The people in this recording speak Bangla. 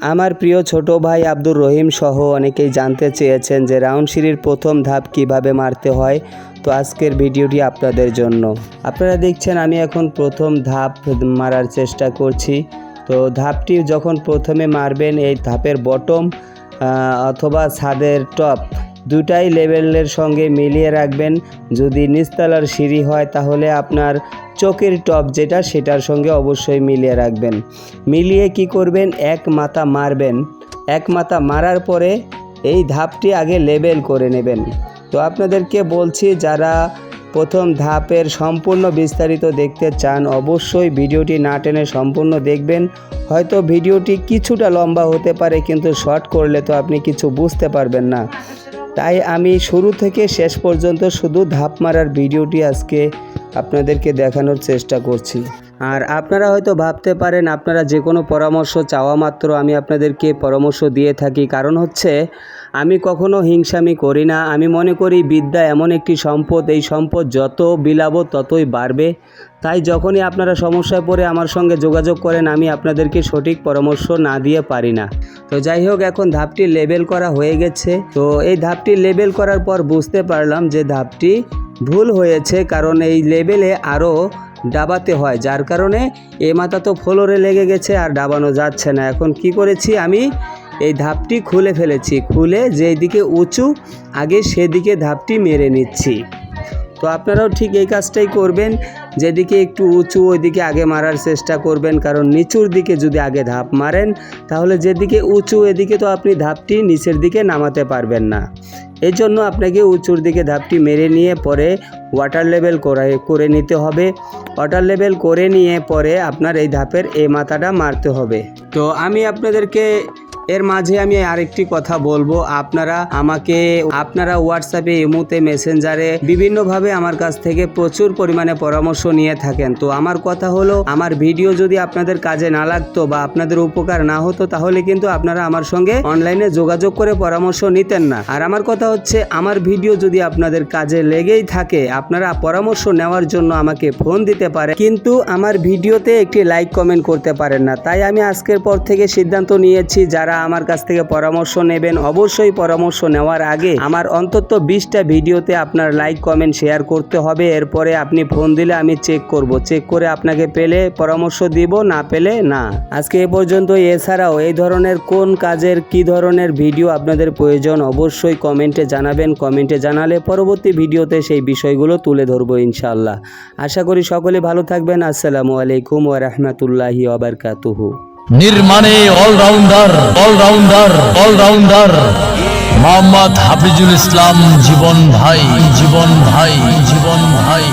আমার প্রিয় ছোট ভাই আব্দুর রহিম সহ অনেকেই জানতে চেয়েছেন যে রাউন্ড সিঁড়ির প্রথম ধাপ কীভাবে মারতে হয়। তো আজকের ভিডিওটি আপনাদের জন্য। আপনারা দেখছেন, আমি এখন প্রথম ধাপ মারার চেষ্টা করছি। তো ধাপটি যখন প্রথমে মারবেন, এই ধাপের বটম অথবা ছাদের টপ দুটাই লেভেলের সঙ্গে মিলিয়ে রাখবেন। যদি নিচতলার সিঁড়ি হয়, তাহলে আপনার চোখের টপ যেটা, সেটার সঙ্গে অবশ্যই মিলিয়ে রাখবেন। মিলিয়ে কি করবেন? এক মাথা মারবেন। এক মাথা মারার পরে এই ধাপটি আগে লেবেল করে নেবেন। তো আপনাদেরকে বলছি, যারা প্রথম ধাপের সম্পূর্ণ বিস্তারিত দেখতে চান, অবশ্যই ভিডিওটি না টেনে সম্পূর্ণ দেখবেন। হয়তো ভিডিওটি কিছুটা লম্বা হতে পারে, কিন্তু শর্ট করলে তো আপনি কিছু বুঝতে পারবেন না। তাই আমি শুরু থেকে শেষ পর্যন্ত শুধু ধাপ মারার ভিডিওটি আজকে আপনাদেরকে দেখানোর চেষ্টা করছি। আর আপনারা হয়তো ভাবতে পারেন, আপনারা যে কোনো পরামর্শ চাওয়া মাত্র আমি আপনাদেরকে পরামর্শ দিয়ে থাকি। কারণ হচ্ছে, আমি কখনো হিংসামি করি না। আমি মনে করি বিদ্যা এমন একটি সম্পদ, এই সম্পদ যত বিলাব ততই বাড়বে। তাই যখনই আপনারা সমস্যায় পড়ে আমার সঙ্গে যোগাযোগ করেন, আমি আপনাদেরকে সঠিক পরামর্শ না দিয়ে পারি না। তো যাই হোক, এখন ধাপটি লেবেল করা হয়ে গেছে। তো এই ধাপটি লেবেল করার পর বুঝতে পারলাম যে ধাপটি ভুল হয়েছে। কারণ এই লেবেলে আরও ডাবাতে হয়, যার কারণে এ মাথা তো ফ্লোরে লেগে গেছে আর ডাবানো যাচ্ছে না। এখন কি করেছি আমি? এই ধাপটি খুলে ফেলেছি। খুলে যেই দিকে উঁচু, আগে সেদিকে ধাপটি মেরে নিচ্ছি। তো আপনারাও ঠিক এই কাজটাই করবেন। যেদিকে একটু উঁচু, ওইদিকে আগে মারার চেষ্টা করবেন। কারণ নিচুর দিকে যদি আগে ধাপ মারেন, তাহলে যেদিকে উঁচু, এদিকে তো আপনি ধাপটি নিচের দিকে নামাতে পারবেন না। এই জন্য আপনাকে উঁচুর দিকে ধাপটি মেরে নিয়ে পরে ওয়াটার লেভেল করে করে নিতে হবে। ওয়াটার লেভেল করে নিয়ে পরে আপনার এই ধাপের এই মাথাটা মারতে হবে। তো আমি আপনাদেরকে এর মাঝে আমি আরেকটি কথা বলব। আপনারা আমাকে, আপনারা হোয়াটসঅ্যাপে ইমুতে মেসেঞ্জারে বিভিন্নভাবে আমার কাছ থেকে প্রচুর পরিমাণে পরামর্শ নিয়ে থাকেন। তো আমার কথা হলো, আমার ভিডিও যদি আপনাদের কাজে না লাগতো বা আপনাদের উপকার না হতো, তাহলে কিন্তু আপনারা আমার সঙ্গে অনলাইনে যোগাযোগ করে পরামর্শ নিতেন না। আর আমার কথা হচ্ছে, আমার ভিডিও যদি আপনাদের কাজে লেগেই থাকে, আপনারা পরামর্শ নেওয়ার জন্য আমাকে ফোন দিতে পারে কিন্তু আমার ভিডিওতে একটি লাইক কমেন্ট করতে পারেন না। তাই আমি আজকের পর থেকে সিদ্ধান্ত নিয়েছি, যারা আমার কাছ থেকে পরামর্শ নেবেন, অবশ্যই পরামর্শ নেওয়ার আগে আমার অন্তত বিশটা ভিডিওতে আপনার লাইক কমেন্ট শেয়ার করতে হবে। এরপরে আপনি ফোন দিলে আমি চেক করব। চেক করে আপনাকে পেলে পরামর্শ দিব, না পেলে না। আজকে এ পর্যন্ত এছাড়াও এই ধরনের কোন কাজের, কি ধরনের ভিডিও আপনাদের প্রয়োজন, অবশ্যই কমেন্টে জানাবেন। কমেন্টে জানালে পরবর্তী ভিডিওতে সেই বিষয়গুলো তুলে ধরবো ইনশাল্লাহ আশা করি সকলে ভালো থাকবেন। আসসালামু আলাইকুম ওয়া রাহমাতুল্লাহি ওয়া বারাকাতুহু। নির্মাণে allrounder allrounder allrounder. Mohammad Hafizul Islam Jibon ভাই জীবন ভাই জীবন ভাই।